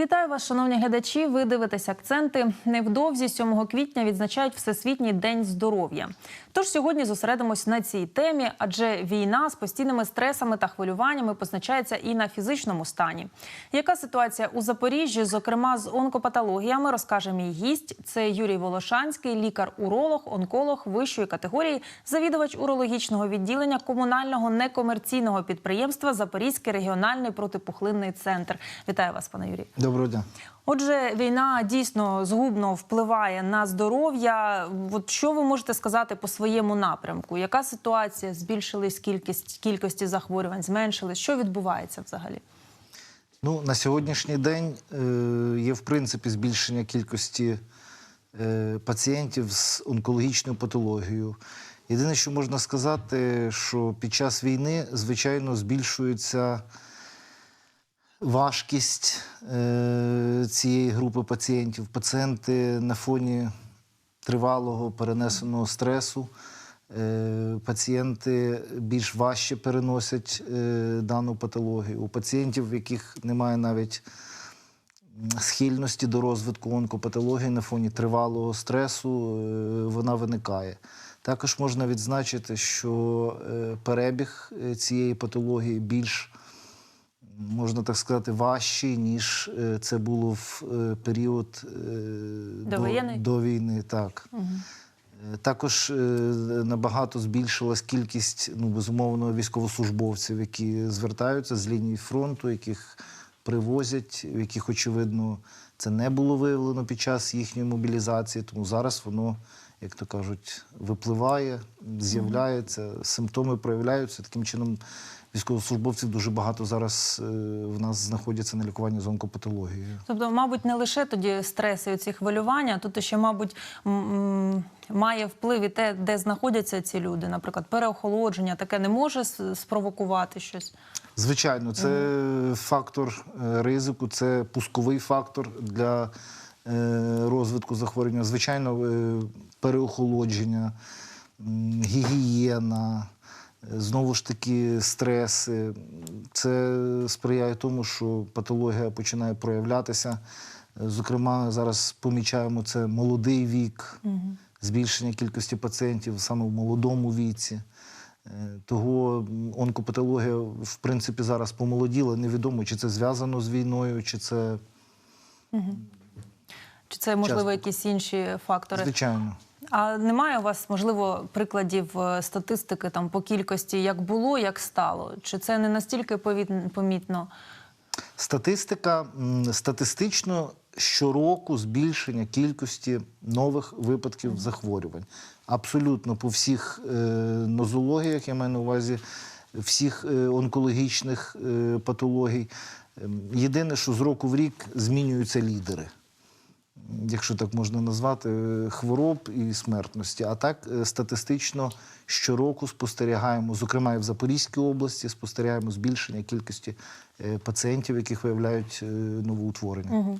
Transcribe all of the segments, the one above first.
Вітаю вас, шановні глядачі. Ви дивитесь акценти. Невдовзі 7 квітня відзначають Всесвітній день здоров'я. Тож сьогодні зосередимось на цій темі, адже війна з постійними стресами та хвилюваннями позначається і на фізичному стані. Яка ситуація у Запоріжжі, зокрема з онкопатологіями, розкаже мій гість. Це Юрій Волошанський, лікар-уролог, онколог вищої категорії, завідувач урологічного відділення комунального некомерційного підприємства Запорізький регіональний протипухлинний центр. Вітаю вас, пане Юрій. Доброго дня. Отже, війна дійсно згубно впливає на здоров'я. От що ви можете сказати по своєму напрямку? Яка ситуація? Збільшилась кількість кількості захворювань, зменшились? Що відбувається взагалі? Ну, на сьогоднішній день е, є в принципі збільшення кількості е, пацієнтів з онкологічною патологією. Єдине, що можна сказати, що під час війни, звичайно, збільшується важкість е, цієї групи пацієнтів. Пацієнти на фоні тривалого перенесеного стресу. е, Пацієнти більш важче переносять е, дану патологію. У пацієнтів, в яких немає навіть схильності до розвитку онкопатології на фоні тривалого стресу, е, вона виникає. Також можна відзначити, що перебіг цієї патології більш можна так сказати, важчий, ніж е, це було в е, період е, до, до війни. Так. Е, Також набагато збільшилась кількість, ну, безумовно, військовослужбовців, які звертаються з лінії фронту, яких привозять, в яких, очевидно, це не було виявлено під час їхньої мобілізації. Тому зараз воно, як то кажуть, випливає, з'являється, симптоми проявляються. Таким чином, військовослужбовців дуже багато зараз е, в нас знаходяться на лікуванні з онкопатологією. Тобто, мабуть, не лише тоді стреси, ці хвилювання, тут ще, мабуть, має вплив і те, де знаходяться ці люди. Наприклад, переохолодження таке не може спровокувати щось. Звичайно, це фактор е, ризику, це пусковий фактор для е, розвитку захворювання. Звичайно, переохолодження, гігієна, знову ж таки, стреси. Це сприяє тому, що патологія починає проявлятися. Зокрема, зараз помічаємо це молодий вік, збільшення кількості пацієнтів саме в молодому віці. Е, Того онкопатологія, в принципі, зараз помолоділа. Невідомо, чи це зв'язано з війною, чи це Чи це можливо якісь інші фактори? звичайно. А немає у вас можливо прикладів е, статистики там по кількості, як було, як стало? Чи це не настільки помітно? Статистика статистично щороку збільшення кількості нових випадків захворювань. Абсолютно по всіх е, нозологіях, я маю на увазі всіх е, онкологічних е, патологій. Ем, Єдине, що з року в рік змінюються лідери. Якщо так можна назвати, е, хвороб і смертності. А так е, статистично щороку спостерігаємо, зокрема і в Запорізькій області, спостерігаємо збільшення кількості е, пацієнтів, яких виявляють е, новоутворення. Угу.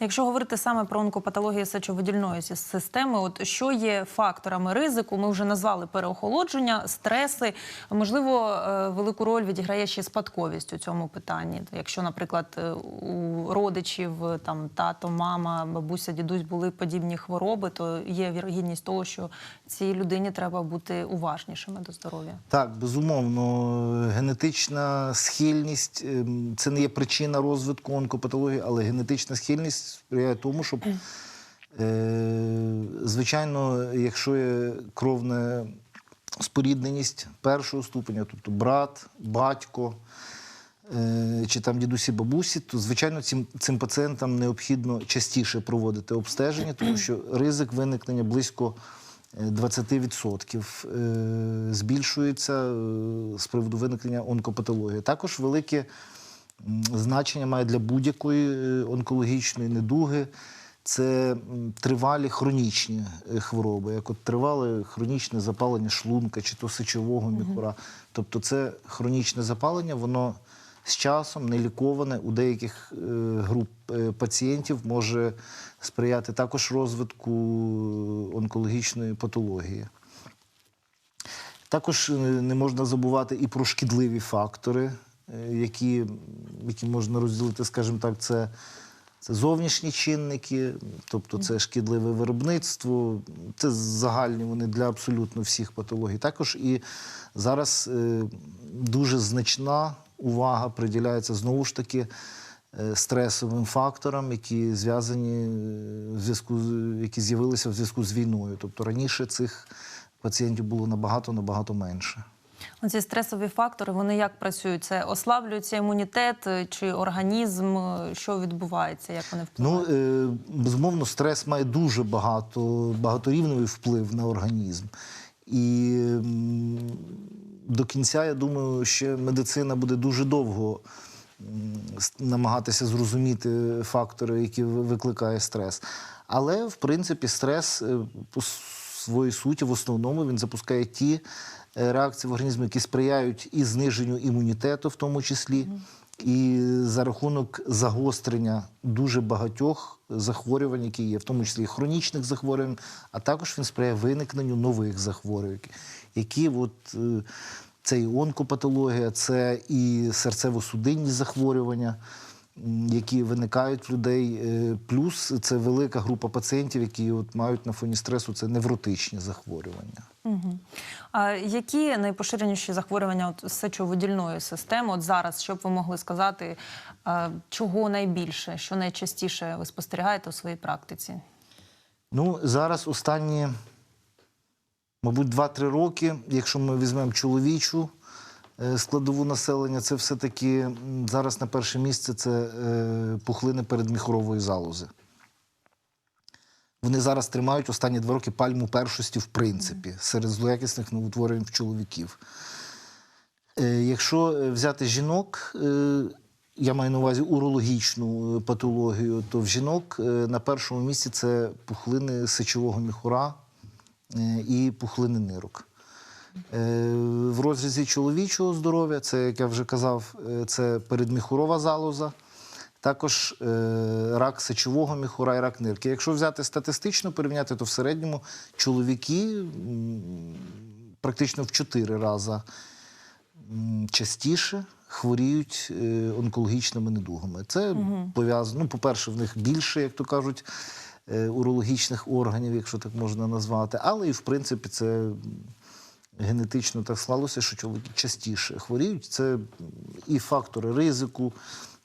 Якщо говорити саме про онкопатологію сечовидільної системи, от що є факторами ризику? Ми вже назвали переохолодження, стреси. Можливо, е, велику роль відіграє ще спадковість у цьому питанні. Якщо, наприклад, у родичів там тато, мама, бабуся, дідусь були подібні хвороби, то є вірогідність того, що цій людині треба бути уважнішими до здоров'я. Так, безумовно, генетична схильність ем, це не є причина розвитку онкопатології, але генетична схильність сприяє тому, щоб, е, звичайно, якщо є кровна спорідненість першого ступеня, тобто брат, батько. е, Чи там дідусі бабусі, то звичайно цим, цим пацієнтам необхідно частіше проводити обстеження, тому що ризик виникнення близько 20% е, збільшується е, з приводу виникнення онкопатології. Також велике значення має для будь-якої е, онкологічної недуги. Це тривалі хронічні хвороби, як от тривале хронічне запалення шлунка чи то сечового міхура. Тобто це хронічне запалення, воно з часом неліковане у деяких е, груп е, пацієнтів може сприяти також розвитку онкологічної патології. Також е, не можна забувати і про шкідливі фактори, е, які, які можна розділити, скажімо так, це, Це зовнішні чинники, тобто це шкідливе виробництво, це загальні вони для абсолютно всіх патологій. Також і зараз е, дуже значна увага приділяється знову ж таки е, стресовим факторам, які зв'язані е, в зв'язку з які з'явилися в зв'язку з війною. Тобто раніше цих пацієнтів було набагато набагато менше. Ці стресові фактори вони як працюють? Це ослаблюється імунітет е, чи організм? Що відбувається? Як вони Ну, впливають? е, безумовно, стрес має дуже багато, багаторівневий вплив на організм. І до кінця, я думаю, ще медицина буде дуже довго намагатися зрозуміти фактори, які ви- викликає стрес. Але, в принципі, стрес е, по своїй суті, в основному, він запускає ті е, реакції в організмі, які сприяють і зниженню імунітету, в тому числі, і за рахунок загострення дуже багатьох захворювань, які є, в тому числі і хронічних захворювань, а також він сприяє виникненню нових захворювань, які от. е, Це і онкопатологія, це і серцево-судинні захворювання, які виникають в людей. Е, Плюс це велика група пацієнтів, які от мають на фоні стресу це невротичні захворювання. А які найпоширеніші захворювання от сечовидільної системи? От зараз, що б ви могли сказати, е, чого найбільше, що найчастіше ви спостерігаєте у своїй практиці? Ну, зараз останні, мабуть, 2-3 роки, якщо ми візьмемо чоловічу е, складову населення, це все-таки зараз на перше місце це е, пухлини передміхорової залози. Вони зараз тримають останні два роки пальму першості, в принципі, серед злоякісних новотворень в чоловіків. Е, Якщо взяти жінок, я маю на увазі урологічну патологію, то в жінок на першому місці це пухлини сечового міхура і пухлини нирок. Е, В розрізі чоловічого здоров'я, це, як я вже казав, е, це передміхурова залоза, також е, рак сечового міхура і рак нирки. Якщо взяти статистично порівняти, то в середньому чоловіки практично в 4 рази частіше хворіють е, онкологічними недугами. Це пов'язано, ну, по-перше, в них більше, як то кажуть, е, урологічних органів, якщо так можна назвати, але і в принципі це генетично так склалося, що чоловіки частіше хворіють. Це і фактори ризику,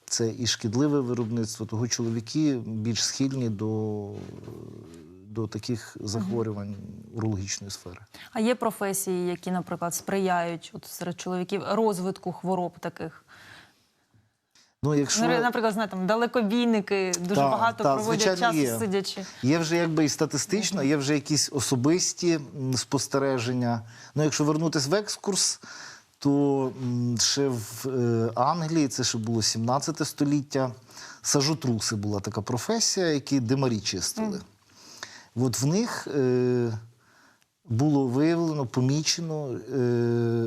це і шкідливе виробництво. Того чоловіки більш схильні до, до таких захворювань урологічної сфери. А є професії, які, наприклад, сприяють от серед чоловіків розвитку хвороб таких? Ну, якщо... Ну, Наприклад, знаєте, там далекобійники дуже Так, багато так, проводять звичайно, часу є. сидячи. Є вже якби і статистично, є вже якісь особисті спостереження. Ну, якщо вернутися в екскурс, то ще в е, Англії, це ще було 17 століття, сажотруси була така професія, які димарі чистили. От в них е, було виявлено, помічено е,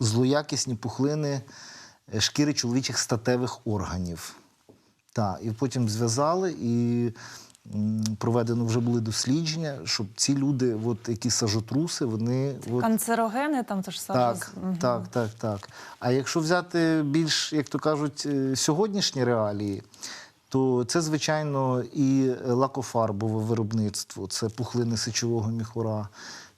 злоякісні пухлини шкіри чоловічих статевих органів. Так, і потім зв'язали і проведено вже були дослідження, щоб ці люди, от, які сажотруси, вони. От, Канцерогени там теж саме. так, так, так, так. А якщо взяти більш, як то кажуть, е, сьогоднішні реалії, то це, звичайно, і лакофарбове виробництво, це пухлини сечового міхура,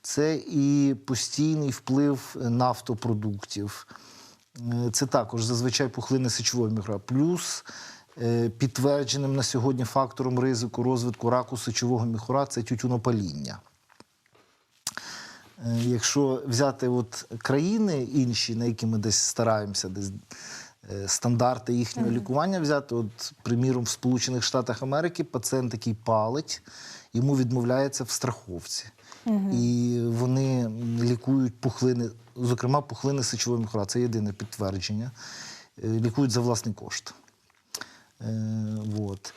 це і постійний вплив нафтопродуктів. Е, Це також зазвичай пухлини сечового міхура. Плюс е, підтвердженим на сьогодні фактором ризику розвитку раку сечового міхура це тютюнопаління. Е, Якщо взяти от країни інші, на які ми десь стараємося, десь стандарти їхнього лікування взяти, от, приміром, в Сполучених Штатах Америки пацієнт, який палить, йому відмовляється в страховці. І вони лікують пухлини, зокрема, пухлини сечового міхура. Це єдине підтвердження. Е, Лікують за власний кошт. Е, вот.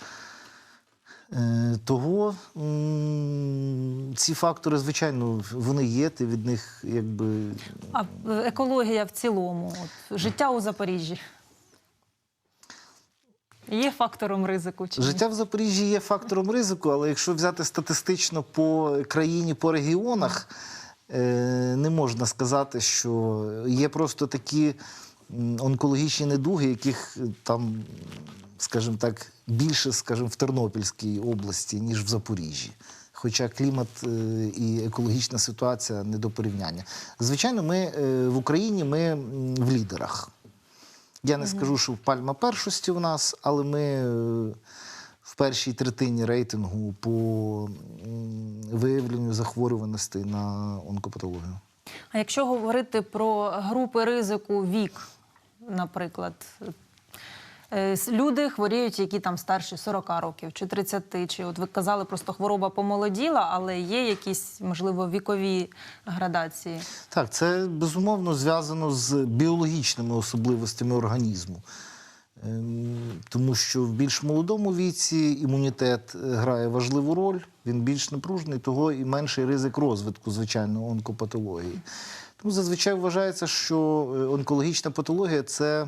Е, Того ці фактори, звичайно, вони є, ти від них якби. А екологія в цілому, от, життя у Запоріжжі. Є фактором ризику чи ні? Життя в Запоріжжі є фактором ризику, але якщо взяти статистично по країні, по регіонах, не можна сказати, що є просто такі онкологічні недуги, яких е, там скажімо так, більше, скажімо, в Тернопільській області, ніж в Запоріжжі. Хоча клімат е, і екологічна ситуація не до порівняння. Звичайно, ми е, в Україні ми в лідерах. Я не скажу, що пальма першості в нас, але ми в першій третині рейтингу по виявленню захворюваностей на онкопатологію. А якщо говорити про групи ризику вік, наприклад, е, люди хворіють, які там старші 40 років чи 30, чи от ви казали, просто хвороба помолоділа, але є якісь, можливо, вікові градації. Так, це безумовно зв'язано з біологічними особливостями організму. Ем, Тому що в більш молодому віці імунітет е, грає важливу роль, він більш напружений, того і менший ризик розвитку, звичайно, онкопатології. Тому зазвичай вважається, що е, онкологічна патологія це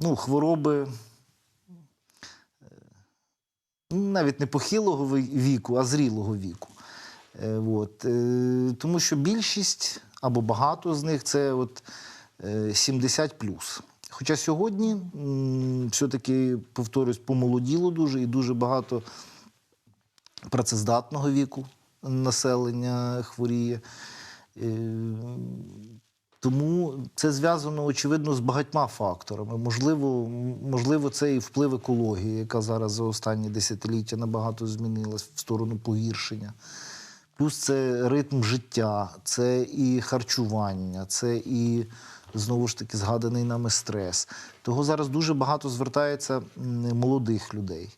ну, хвороби е, навіть не похилого віку, а зрілого віку. От. Тому що більшість або багато з них це от, е, 70 Хоча сьогодні все-таки, повторюсь, помолоділо дуже і дуже багато працездатного віку населення хворіє. Е, Тому це зв'язано, очевидно, з багатьма факторами. Можливо, можливо, це і вплив екології, яка зараз за останні десятиліття набагато змінилась в сторону погіршення. Плюс це ритм життя, це і харчування, це і знову ж таки згаданий нами стрес. Того зараз дуже багато звертається молодих людей.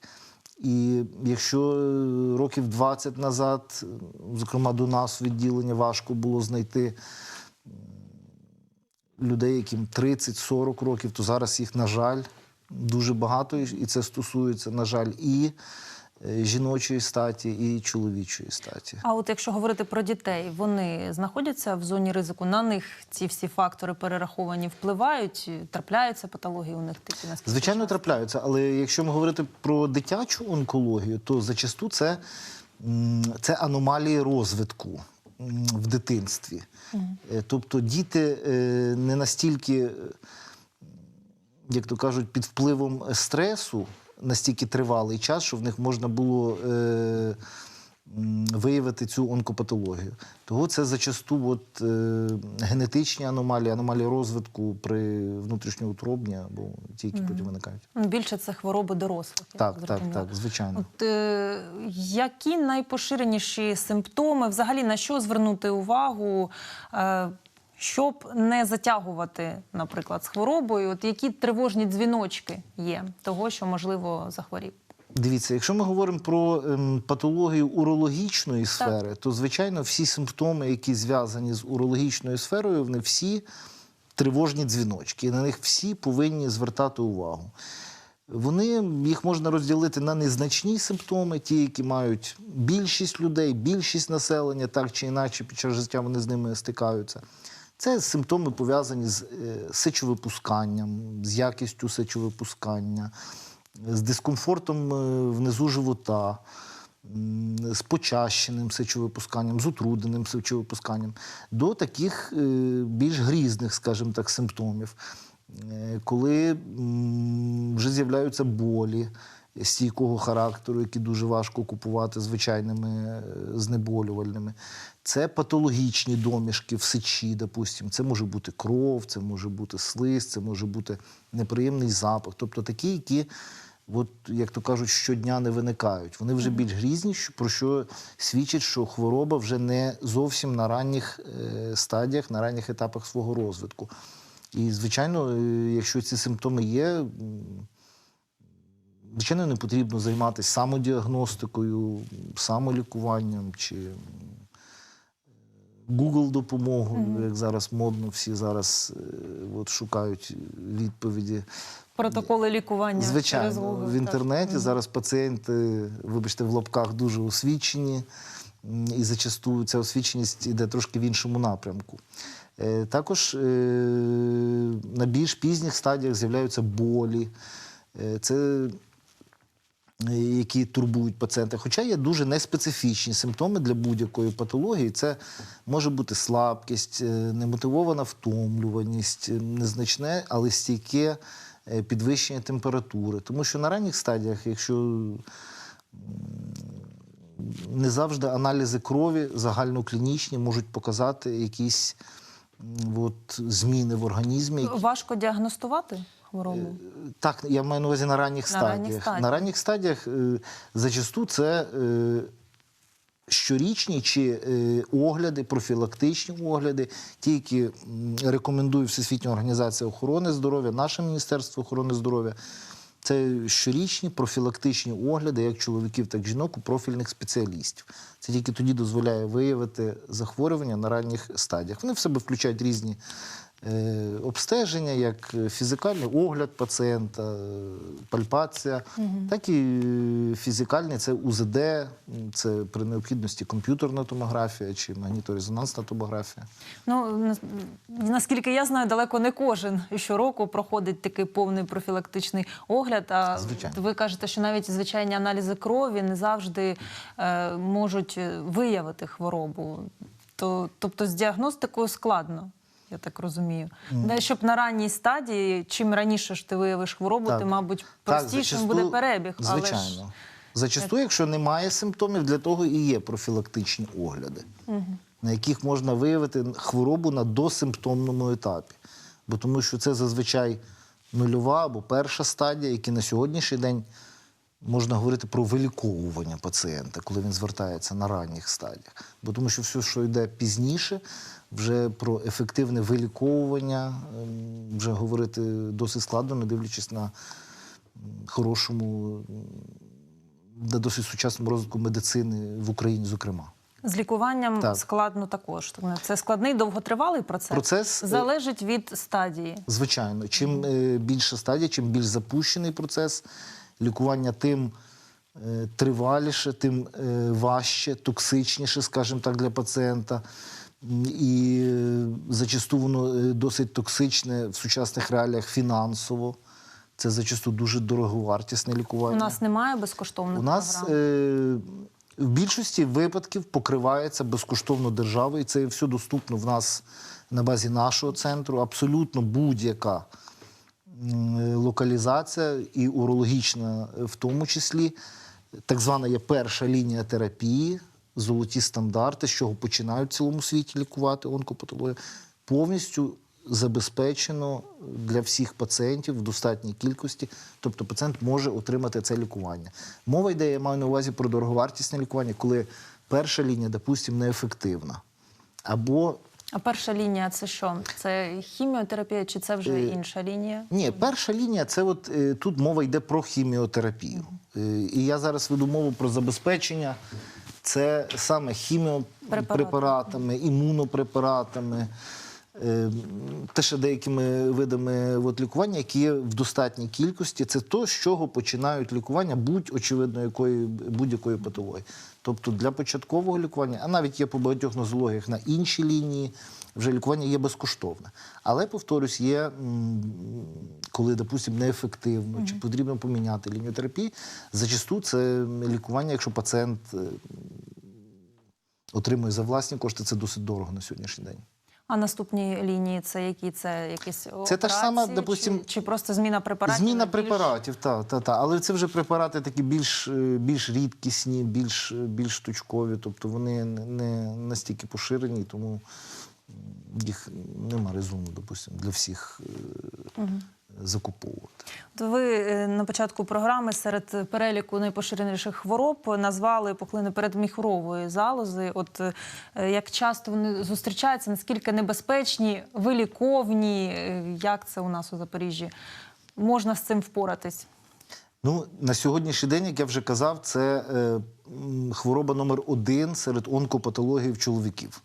І якщо е, років 20 назад, зокрема до нас відділення, важко було знайти людей, яким 30-40 років, то зараз їх, на жаль, дуже багато, і це стосується, на жаль, і жіночої статі, і чоловічої статі. А от якщо говорити про дітей, вони знаходяться в зоні ризику. На них ці всі фактори перераховані впливають, трапляються патології у них такі наскільки Звичайно, трапляються, але якщо ми говорити про дитячу онкологію, то зачасту це, це аномалії розвитку в дитинстві. Е, Тобто діти е, не настільки, е, як то кажуть, під впливом стресу настільки тривалий час, що в них можна було. Е, Виявити цю онкопатологію. Того це зачасту от, е, генетичні аномалії, аномалії розвитку при внутрішньоутробні або ті, які потім виникають. Більше це хвороби дорослих. я Так, так, так, звичайно. От, е, які найпоширеніші симптоми, взагалі на що звернути увагу, е, щоб не затягувати, наприклад, з хворобою? От які тривожні дзвіночки є того, що можливо захворів? Дивіться, якщо ми говоримо про ем, патологію урологічної сфери, то звичайно всі симптоми, які зв'язані з урологічною сферою, вони всі тривожні дзвіночки, і на них всі повинні звертати увагу. Вони їх можна розділити на незначні симптоми, ті, які мають більшість людей, більшість населення, так чи інакше під час життя вони з ними стикаються. Це симптоми пов'язані з е, сечовипусканням, з якістю сечовипускання, з дискомфортом е, внизу живота, з почащеним сечовипусканням, з утрудненим сечовипусканням, до таких е, більш грізних, скажімо так, симптомів, коли вже з'являються болі стійкого характеру, які дуже важко купувати звичайними е, знеболювальними. Це патологічні домішки в сечі, допустимо. Це може бути кров, це може бути слиз, це може бути неприємний запах. Тобто такі, які, от, як то кажуть, щодня не виникають. Вони вже більш грізні, про що свідчить, що хвороба вже не зовсім на ранніх е, стадіях, на ранніх етапах свого розвитку. І, звичайно, е, якщо ці симптоми є, звичайно, не потрібно займатися самодіагностикою, самолікуванням чи Google допомогою, як зараз модно, всі зараз е, от, шукають відповіді. Протоколи лікування Звичайно, Google, в так. інтернеті зараз пацієнти, вибачте, в лапках дуже освічені, і зачасту ця освіченість йде трошки в іншому напрямку. Е, Також е, на більш пізніх стадіях з'являються болі. Це які турбують пацієнта. Хоча є дуже неспецифічні симптоми для будь-якої патології. Це може бути слабкість, е, немотивована втомлюваність, е, незначне, але стійке е, підвищення температури. Тому що на ранніх стадіях, якщо не завжди аналізи крові загальноклінічні можуть показати якісь от, зміни в організмі. Важко діагностувати хворобу. так, я маю на увазі на ранніх На стадіях. ранніх стадіях. На ранніх стадіях е, зачасту це е, щорічні чи е, огляди, профілактичні огляди, ті, які рекомендує Всесвітня організація охорони здоров'я, наше Міністерство охорони здоров'я. Це щорічні профілактичні огляди як чоловіків, так і жінок у профільних спеціалістів. Це тільки тоді дозволяє виявити захворювання на ранніх стадіях. Вони в себе включають різні е, обстеження, як фізикальний огляд пацієнта, е, пальпація, так і е, фізикальний це УЗД, це при необхідності комп'ютерна томографія чи магніторезонансна томографія. Ну наскільки я знаю, далеко не кожен щороку проходить такий повний профілактичний огляд. А Звичайно. ви кажете, що навіть звичайні аналізи крові не завжди е, можуть е, виявити хворобу. То, тобто з діагностикою складно. Я так розумію. Mm. Щоб на ранній стадії, чим раніше ж ти виявиш хворобу, Так. тим, мабуть, Так, простішим зачасту- буде перебіг. Але Звичайно. ж Зачасту, якщо немає симптомів, для того і є профілактичні огляди, на яких можна виявити хворобу на досимптомному етапі. Бо тому що це зазвичай нульова або перша стадія, які на сьогоднішній день можна говорити про виліковування пацієнта, коли він звертається на ранніх стадіях. Бо тому що все, що йде пізніше, вже про ефективне виліковування ем, вже говорити досить складно, не дивлячись на хорошому, на досить сучасному розвитку медицини в Україні, зокрема. з лікуванням Так. складно також. Це складний довготривалий процес. Процес, е, залежить від стадії. Звичайно, чим е, більша стадія, чим більш запущений процес лікування, тим е, триваліше, тим важче, токсичніше, скажімо так, для пацієнта. І е, зачасту воно е, досить токсичне в сучасних реаліях фінансово. Це зачасту дуже дороговартісне лікування. У нас немає безкоштовних У нас програм. е, в більшості випадків покривається безкоштовно державою. Це все доступно в нас на базі нашого центру. Абсолютно будь-яка локалізація і урологічна е, в тому числі. Так звана є перша лінія терапії, золоті стандарти, з чого починають в цілому світі лікувати онкопатологію, повністю забезпечено для всіх пацієнтів в достатній кількості. Тобто пацієнт може отримати це лікування. Мова йде, я маю на увазі про дороговартісне лікування, коли перша лінія, допустимо, неефективна. Або А перша лінія це що? Це хіміотерапія чи це вже Е, інша лінія? Ні, перша лінія це от е, тут мова йде про хіміотерапію. Е, і я зараз веду мову про забезпечення. Це саме хіміопрепаратами, імунопрепаратами, е, те ще деякими видами от, лікування, які є в достатній кількості. Це то, з чого починають лікування будь-очевидно якої будь-якої патології. Тобто для початкового лікування, а навіть є по багатьох нозологіях на інші лінії, вже лікування є безкоштовне. Але, повторюсь, є, коли, допустимо, неефективно, чи потрібно поміняти лінію терапії, зачасту це лікування, якщо пацієнт е, отримує за власні кошти, це досить дорого на сьогоднішній день. А наступні лінії це які? Це якісь Це та ж сама, допустим, чи, чи просто зміна препаратів? Зміна більш- препаратів, так, та, та. Але це вже препарати такі більш, е, більш рідкісні, більш, більш штучкові, тобто вони не- настільки поширені, тому їх нема резону, допустимо, для всіх е, закуповувати. От ви е, на початку програми серед переліку найпоширеніших хвороб назвали пухлини передміхурової залози. От е, як часто вони зустрічаються, наскільки небезпечні, виліковні, як це у нас у Запоріжжі? Можна з цим впоратись? Ну, на сьогоднішній день, як я вже казав, це е, хвороба номер один серед онкопатологій чоловіків.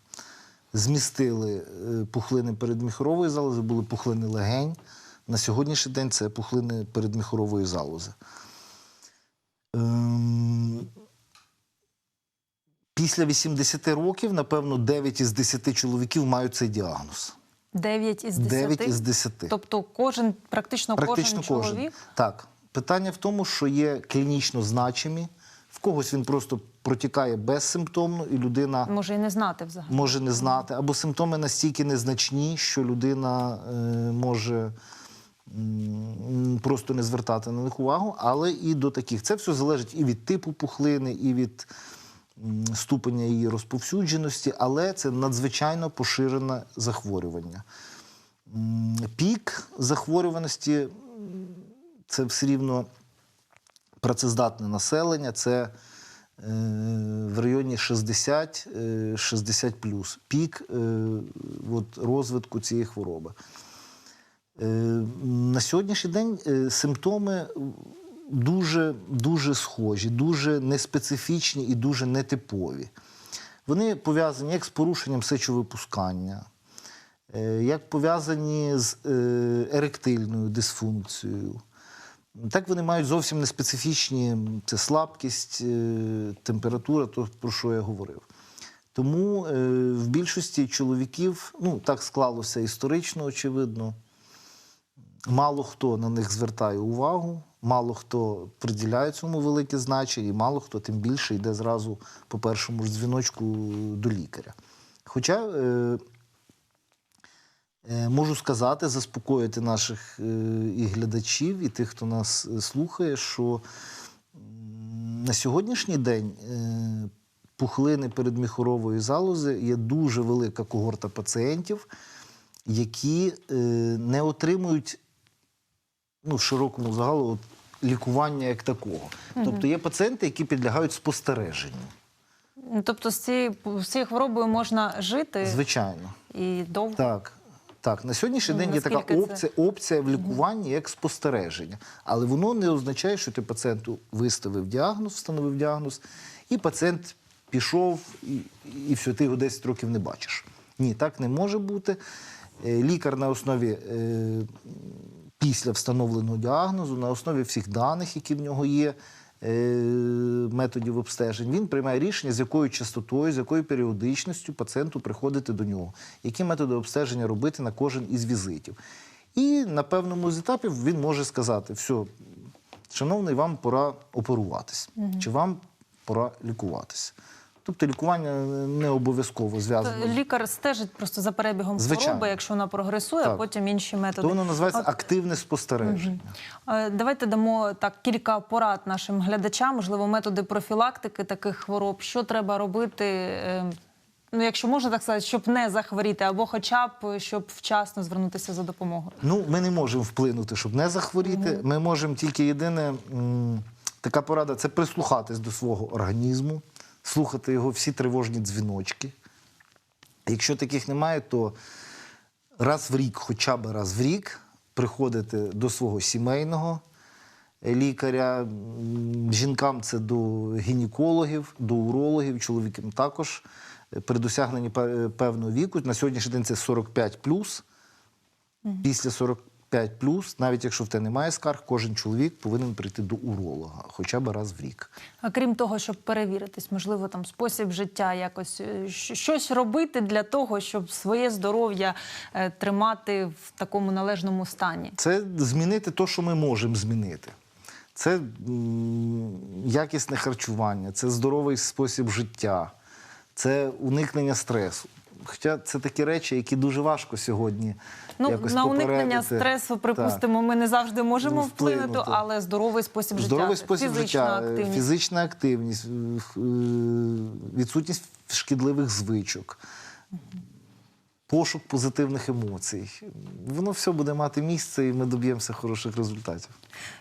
Змістили е, пухлини передміхорової залози, були пухлини легень. На сьогоднішній день це пухлини передміхорової залози. Ем, після 80 років, напевно, 9 із 10 чоловіків мають цей діагноз. 9 із 10? 9 із 10. Тобто кожен, практично, Практично кожен кожен. чоловік? Так. Питання в тому, що є клінічно значимі. Когось він просто протікає безсимптомно, і людина Може і не знати взагалі. може не знати, або симптоми настільки незначні, що людина е, може м, просто не звертати на них увагу, але і до таких. Це все залежить і від типу пухлини, і від м, ступеня її розповсюдженості, але це надзвичайно поширене захворювання. М, Пік захворюваності це все рівно працездатне населення, це е, в районі 60, е, 60 плюс пік е, от, розвитку цієї хвороби. На сьогоднішній день симптоми дуже, дуже схожі, дуже неспецифічні і дуже нетипові. Вони пов'язані як з порушенням сечовипускання, як пов'язані з еректильною дисфункцією. Так вони мають зовсім неспецифічні це слабкість, е, температура, то про що я говорив. Тому е, в більшості чоловіків, ну так склалося історично, очевидно, мало хто на них звертає увагу, мало хто приділяє цьому велике значення, і мало хто тим більше йде зразу по першому ж дзвіночку до лікаря. Хоча Е, Можу сказати, заспокоїти наших е, і глядачів, і тих, хто нас е, слухає, що на сьогоднішній день е, пухлини передміхорової залози є дуже велика когорта пацієнтів, які е, не отримують ну, в широкому загалу лікування як такого. Тобто є пацієнти, які підлягають спостереженню. Тобто з цією, з цією хворобою можна жити Звичайно. і довго. Так. Так, на сьогоднішній Ну, день є така наскільки це? опція, опція в лікуванні як спостереження. Але воно не означає, що ти пацієнту виставив діагноз, встановив діагноз, і пацієнт пішов, і, і все, ти його 10 років не бачиш. Ні, так не може бути. Е, Лікар на основі е, після встановленого діагнозу, на основі всіх даних, які в нього є, методів обстежень, він приймає рішення, з якою частотою, з якою періодичністю пацієнту приходити до нього, які методи обстеження робити на кожен із візитів. І на певному з етапів він може сказати: все, шановний, вам пора оперуватись, чи вам пора лікуватись. Тобто лікування не обов'язково зв'язано. То Лікар стежить просто за перебігом Звичайно. хвороби, якщо вона прогресує, а Так. потім інші методи. То воно називається От, активне спостереження. е, Давайте дамо так кілька порад нашим глядачам, можливо, методи профілактики таких хвороб. Що треба робити, е, ну якщо можна так сказати, щоб не захворіти, або хоча б щоб вчасно звернутися за допомогою. Ну, ми не можемо вплинути, щоб не захворіти. Ми можемо тільки єдине, м, така порада це прислухатись до свого організму, слухати його всі тривожні дзвіночки. Якщо таких немає, то раз в рік, хоча б раз в рік, приходити до свого сімейного лікаря. Жінкам це до гінекологів, до урологів, чоловікам також. Е, При досягненні певного віку, на сьогоднішній день це 45 Після 45 навіть якщо в тебе немає скарг, кожен чоловік повинен прийти до уролога хоча б раз в рік. А крім того, щоб перевіритись, можливо, там спосіб життя, якось е, щось робити для того, щоб своє здоров'я е, тримати в такому належному стані. Це змінити те, що ми можемо змінити. Це якісне харчування, це здоровий спосіб життя, це уникнення стресу. Хоча це такі речі, які дуже важко сьогодні. Ну якось на уникнення стресу, стресу, Так. припустимо, ми не завжди можемо Ну, вплинути. вплинути, але здоровий спосіб життя, спосіб фізична життя, е, активність. фізична активність, е, відсутність шкідливих звичок, пошук позитивних емоцій. Воно все буде мати місце, і ми доб'ємося хороших результатів.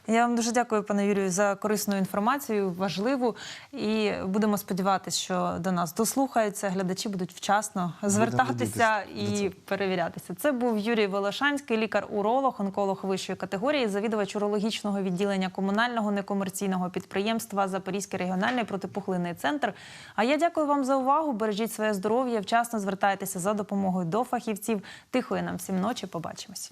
Я вам дуже дякую, пане Юрію, за корисну інформацію, важливу. І будемо сподіватися, що до нас дослухаються, глядачі будуть вчасно звертатися і перевірятися. Це був Юрій Волошанський, лікар-уролог, онколог вищої категорії, завідувач урологічного відділення комунального некомерційного підприємства Запорізький регіональний протипухлинний центр. А я дякую вам за увагу. Бережіть своє здоров'я, вчасно звертайтеся за допомогою фахівців. Тихої нам всім ночі. Побачимось.